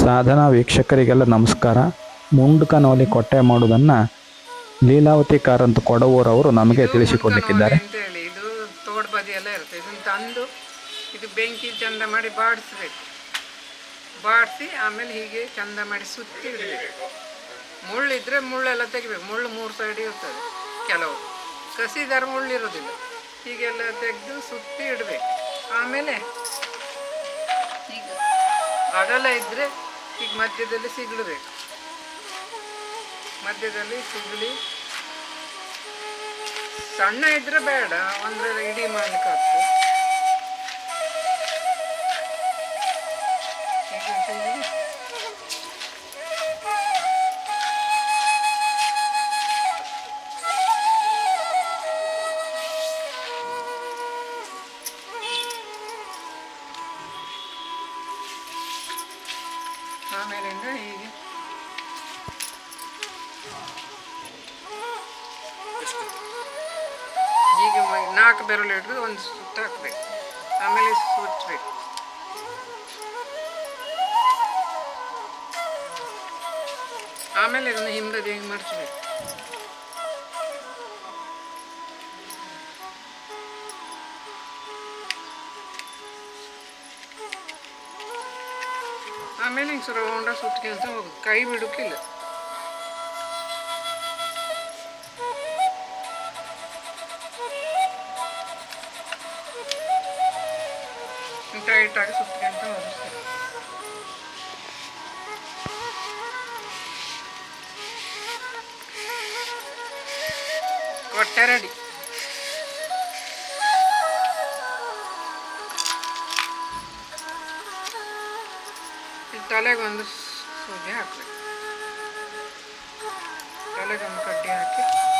ಸಾಧನಾ ವೀಕ್ಷಕರಿಗೆಲ್ಲ ನಮಸ್ಕಾರ. ಮುಂಡ್ಕನೋಲಿ ಕೊಟ್ಟೆ ಮಾಡೋದನ್ನು ಲೀಲಾವತಿ ಕಾರಂತ ಕೊಡವೂರವರು ನಮಗೆ ತಿಳಿಸಿಕೊಡ್ಲಿಕ್ಕಿದ್ದಾರೆ. ಇದು ತೋಡ್ ಬದಿ ಎಲ್ಲ ಇರುತ್ತೆ. ಇದನ್ನು ತಂದು ಇದು ಬೆಂಕಿ ಚಂದ ಮಾಡಿ ಬಾಡಿಸ್ಬೇಕು. ಬಾಡಿಸಿ ಆಮೇಲೆ ಹೀಗೆ ಚಂದ ಮಾಡಿ ಸುತ್ತಿ ಇಡಬೇಕು. ಮುಳ್ಳಿದ್ರೆ ಮುಳ್ಳೆಲ್ಲ ತೆಗಿಬೇಕು. ಮುಳ್ಳು ಮೂರು ಸೈಡ್ ಇರ್ತದೆ ಕೆಲವು. ಕಸಿದಾರ ಮುಳ್ಳು ಇರೋದಿಲ್ಲ ಹೀಗೆಲ್ಲ ತೆಗೆದು ಸುತ್ತಿ ಇಡಬೇಕು. ಆಮೇಲೆ ಅಗಲ ಇದ್ದರೆ ಈಗ ಮಧ್ಯದಲ್ಲಿ ಸಿಗ್ಲಬೇಕು ಮಧ್ಯದಲ್ಲಿ ಸಿಗಲಿ. ಸಣ್ಣ ಇದ್ರೆ ಬೇಡ ಅಂದ್ರೆ ಇಡೀ ಮಾಡ್ಲಿಕ್ಕೆ ಆಗ್ತದೆ. ಆಮೇಲಿಂದ ಹೀಗೆ. ಮ- ನಾಲ್ಕು ಬೆರಳು ಹಿಡಿದು ಒಂದು ಸುತ್ತ ಹಾಕ್ಬೇಕು. ಆಮೇಲೆ ಸುತ್ತಬೇಕು ಆಮೇಲೆ ಇದನ್ನು ಹಿಂಬದಿ ಹಿಂಗೆ ಮಡಚಬೇಕು ಆಮೇಲೆ ಹಿಂಗೆ ಸುರ ಹೊಂಡ ಸುತ್ಕೊಂತ ಹೋಗುದು ಕೈ ಬಿಡೋಕ್ಕಿಲ್ಲ ಟೈಟಾಗಿ ಸುತ್ಕೊಂತ ಹೋಗುದು ಕೊಟ್ಟೆ ರೆಡಿ ತಲೆಗೊಂದು ಸೂಜಿ ಹಾಕಬೇಕು. ತಲೆಗೊಂದು ಕಡ್ಡಿ ಹಾಕಿ.